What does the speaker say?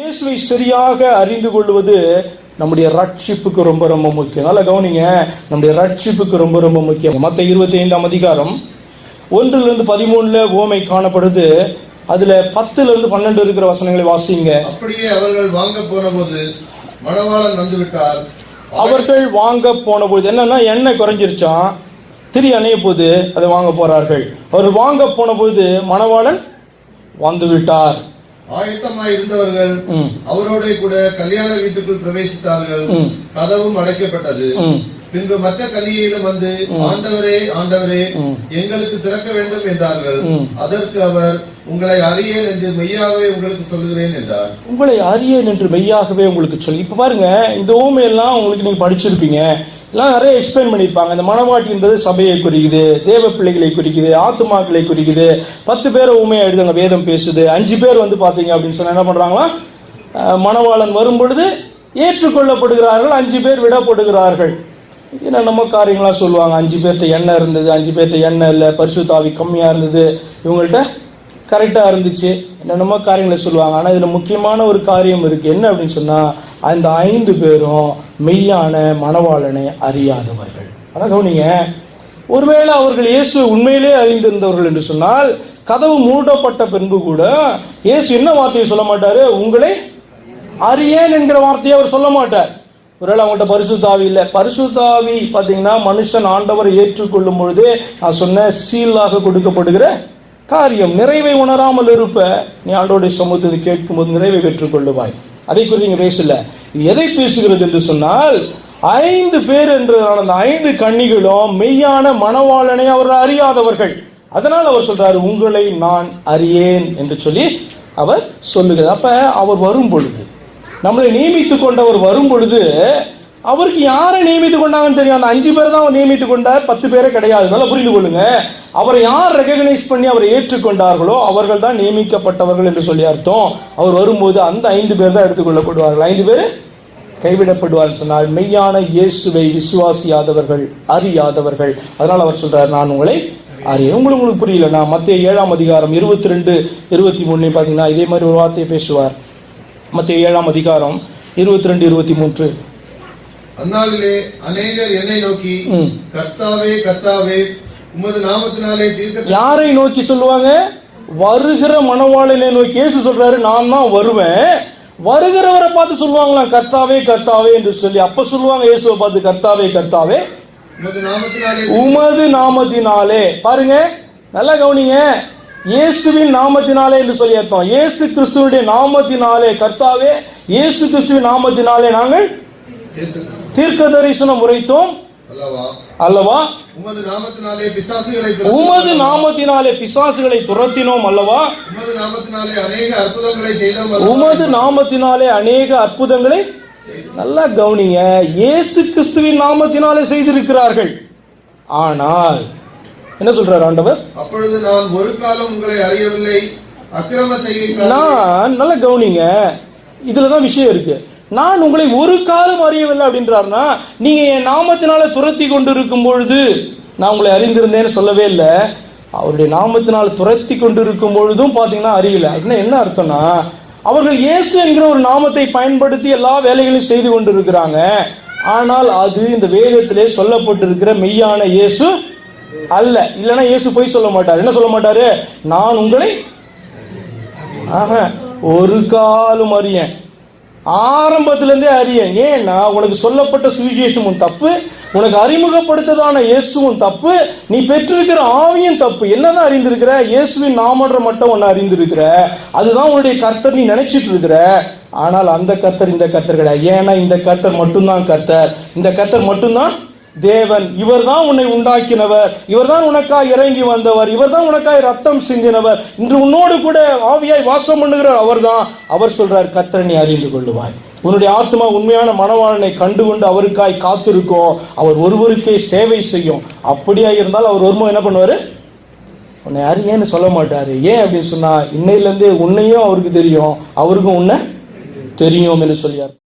இயேசுவை சரியாக அறிந்து கொள்வது நம்முடைய ரட்சிப்புக்கு ரொம்ப ரொம்ப முக்கியம். நல்லா கவனிங்க நம்முடைய ரட்சிப்புக்கு ரொம்ப ரொம்ப முக்கியம். மற்ற இருபத்தி ஐந்தாம் அதிகாரம் ஒன்றிலிருந்து பதிமூணுல ஓமை காணப்படுது. அதுல பத்துல இருந்து பன்னெண்டு இருக்கிற வசனங்களை வாசிங்க. அப்படியே அவர்கள் வாங்க போனபோது மணவாளன் வந்து விட்டார் அவர்கள் வாங்க போன பொழுது என்னன்னா எண்ணெய் குறைஞ்சிருச்சான் திரி அணைய போது அதை வாங்க போறார்கள். அவர் வாங்க போன பொழுது மணவாளன் வந்து விட்டார் ஆயத்தமாய் இருந்தவர்கள் அவரோட கூட கல்யாண வீட்டுக்குள் பிரவேசித்தார்கள். கதவும் அடைக்கப்பட்டது. பின்பு மற்ற கலியிலும் வந்து ஆண்டவரே ஆண்டவரே. எங்களுக்கு திறக்க வேண்டும் என்றார்கள். அதற்கு அவர் உங்களை அறியேன் என்று மெய்யாவே உங்களுக்கு சொல்லுகிறேன் என்றார். உங்களை அறியேன் என்று மெய்யாகவே உங்களுக்கு சொல்லி இப்போ பாருங்க இந்த ஓமையெல்லாம் உங்களுக்கு நீங்க படிச்சிருப்பீங்க. எல்லாம் நிறைய எக்ஸ்பிளைன் பண்ணியிருப்பாங்க. இந்த மனவாட்டின்றது சபையை குறிக்குது தேவ பிள்ளைகளை குறிக்குது ஆத்துமாக்களை குறிக்குது. பத்து பேரை ஊமையா எழுதுங்க வேதம் பேசுது. அஞ்சு பேர் வந்து பார்த்தீங்க அப்படின்னு சொன்னால் என்ன பண்ணுறாங்களா மணவாளன் வரும் பொழுது ஏற்றுக்கொள்ளப்படுகிறார்கள் அஞ்சு பேர் விடப்படுகிறார்கள். என்னென்னமோ காரியங்களாம் சொல்லுவாங்க. அஞ்சு பேர்கிட்ட எண்ணெய் இருந்தது அஞ்சு பேர்கிட்ட எண்ணெய் இல்லை பரிசுத்தாவி கம்மியாக இருந்தது. இவங்கள்ட்ட கரெக்டாக இருந்துச்சு. என்னென்னமோ காரியங்களை சொல்லுவாங்க. ஆனால் இதில் முக்கியமான ஒரு காரியம் இருக்குது என்ன அப்படின்னு சொன்னால் அந்த ஐந்து பேரும் மெய்யான மணவாளனை அறியாதவர்கள். ஆனால் கவனிங்க. ஒருவேளை அவர்கள் இயேசுவை உண்மையிலே அறிந்திருந்தவர்கள் என்று சொன்னால் கதவு மூடப்பட்ட பின்பு கூட இயேசு என்ன வார்த்தையை சொல்ல மாட்டார்? உங்களை அறியேன் என்கிற வார்த்தையை அவர் சொல்ல மாட்டார். ஒருவேளை அவங்கள்ட்ட பரிசுத்தாவி இல்லை. பரிசுத்தாவி பார்த்தீங்கன்னா மனுஷன் ஆண்டவரை ஏற்றுக்கொள்ளும் பொழுது நான் சொன்ன சீலாக கொடுக்கப்படுகிற காரியம். நிறைவை உணராமல் இருப்ப நீ ஆண்டோடைய சமூகத்தை கேட்கும்போது நிறைவை பெற்றுக்கொள்ளுவாய். அதை குறித்து இங்கே பேசல. இது எதை பேசுகிறது என்று சொன்னால் ஐந்து பேர் என்றதான அந்த ஐந்து கன்னிகளும் மெய்யான மணவாளனை அவர் அறியாதவர்கள். அதனால் அவர் சொல்றாரு உங்களை நான் அறியேன் என்று சொல்லி அவர் சொல்லுகிறார். அப்ப அவர் வரும் பொழுது நம்மளை நியமித்து கொண்டவர் வரும் பொழுது அவருக்கு யாரை நியமித்து கொண்டாங்கன்னு தெரியும்? அந்த அஞ்சு பேர் தான் அவர் நியமித்து கொண்டார். பத்து பேரே கிடையாது. நல்லா புரிந்து கொள்ளுங்க. அவரை யார் ரெகக்னைஸ் பண்ணி அவரை ஏற்றுக்கொண்டார்களோ அவர்கள் தான் நியமிக்கப்பட்டவர்கள் என்று சொல்லி அர்த்தம். அவர் வரும்போது அந்த ஐந்து பேர் தான் எடுத்துக்கொள்ளப்படுவார்கள். ஐந்து பேர் கைவிடப்படுவார் சொன்னால் மெய்யான இயேசுவை விசுவாசியாதவர்கள் அறியாதவர்கள். அதனால் அவர் சொல்றார் நான் உங்களை அறிய உங்களுக்கு உங்களுக்கு புரியல நான் மத்திய ஏழாம் அதிகாரம் இருபத்தி ரெண்டு இருபத்தி மூணு பார்த்தீங்கன்னா இதே மாதிரி ஒரு வார்த்தையை பேசுவார். மத்திய ஏழாம் அதிகாரம் இருபத்தி ரெண்டு இருபத்தி மூன்று அந்நாளிலே அநேகர் என்னை நோக்கி. கர்த்தாவே கர்த்தாவே உமது நாமத்தினாலே தீர்க்க யாரை நோக்கி சொல்லுவாங்க? வருகிற மணவாளனை நோக்கி இயேசு சொல்றாரு நான் தான் வருவேன். வருகிறவரை பார்த்து சொல்லுவாங்களாம் கர்த்தாவே கர்த்தாவே என்று சொல்லி. அப்ப சொல்லுவாங்க இயேசுவை பார்த்து கர்த்தாவே கர்த்தாவே. உமது நாமத்தினாலே. பாருங்க நல்லா கவனிங்க. இயேசுவின் நாமத்தினாலே என்று சொல்லி அர்த்தம். இயேசு கிறிஸ்துவனுடைய நாமத்தினாலே கர்த்தாவே இயேசு கிறிஸ்துவின் நாமத்தினாலே நாங்கள் தீர்க்க தரிசனம் உரைத்தோம் அல்லவா? உமது நாமத்தினாலே பிசாசுகளை துரத்தினோம். அல்லவா? உமது நாமத்தினாலே அநேக அற்புதங்களை நல்லா கவனிங்க. இயேசு கிறிஸ்துவின் நாமத்தினாலே செய்திருக்கிறார்கள். ஆனால் என்ன சொல்றார் ஆண்டவர்? அப்பொழுது நான் ஒரு காலம் உங்களை அறியவில்லை. அக்கிரம நான் நல்லா கவனிங்க. இதுல தான் விஷயம் இருக்கு. நான் உங்களை ஒரு காலம் அறியவில்லை அப்படின்றாருன்னா நீங்க என் நாமத்தினால துரத்தி கொண்டு இருக்கும் பொழுது நான் உங்களை அறிந்திருந்தேன்னு சொல்லவே இல்லை. அவருடைய நாமத்தினால் துரத்தி கொண்டு இருக்கும் பொழுதும் பாத்தீங்கன்னா அறியல அப்படின்னா என்ன அர்த்தம்னா அவர்கள் இயேசு என்கிற ஒரு நாமத்தை பயன்படுத்தி எல்லா வேலைகளையும் செய்து கொண்டு இருக்கிறாங்க ஆனால் அது இந்த வேதத்திலே சொல்லப்பட்டிருக்கிற மெய்யான இயேசு அல்ல. இல்லைன்னா இயேசு போய் சொல்ல மாட்டார். என்ன சொல்ல மாட்டாரு? நான் உங்களை ஆக ஒரு காலம் அறியேன். ஆரம்பத்திலேருந்தே அறியேன். ஏன்னா உனக்கு சொல்லப்பட்ட சுவிசேஷமும் தப்பு உனக்கு அறிமுகப்படுத்ததான இயேசுவும் தப்பு நீ பெற்றிருக்கிற ஆவியும் தப்பு. என்னதான் அறிந்திருக்கிற? இயேசுவின் நாமன்ற மட்டும் ஒன்று அறிந்திருக்கிற. அதுதான் உன்னுடைய கர்த்தர் நீ நினைச்சிட்டு இருக்கிற ஆனால் அந்த கர்த்தர் இந்த கர்த்தர் கிடையாது. ஏன்னா இந்த கர்த்தர் மட்டும்தான் கர்த்தர். இந்த கர்த்தர் மட்டும்தான் தேவன் இவர்தான் உன்னை உண்டாக்கினவர். இவர்தான் உனக்காய் இறங்கி வந்தவர். இவர்தான் உனக்காய் ரத்தம் சிந்தினவர். இன்று உன்னோடு கூட ஆவியாய் வாசம் பண்ணுகிறார் அவர்தான். அவர் சொல்றார் கத்திரனை அறிந்து கொள்ளுவாய். உன்னுடைய ஆத்மா உண்மையான மனவாளனை கண்டுகொண்டு அவருக்காய் காத்திருக்கும். அவர் ஒருவருக்கே சேவை செய்யும். அப்படியா இருந்தால் அவர் வரும்போது என்ன பண்ணுவாரு? உன்னை அறியேன்னு சொல்ல மாட்டாரு. ஏன் அப்படின்னு சொன்னா இன்னையிலேருந்தே உன்னையும் அவருக்கு தெரியும். அவருக்கும் உன்னை தெரியும் என்று சொல்லியார்.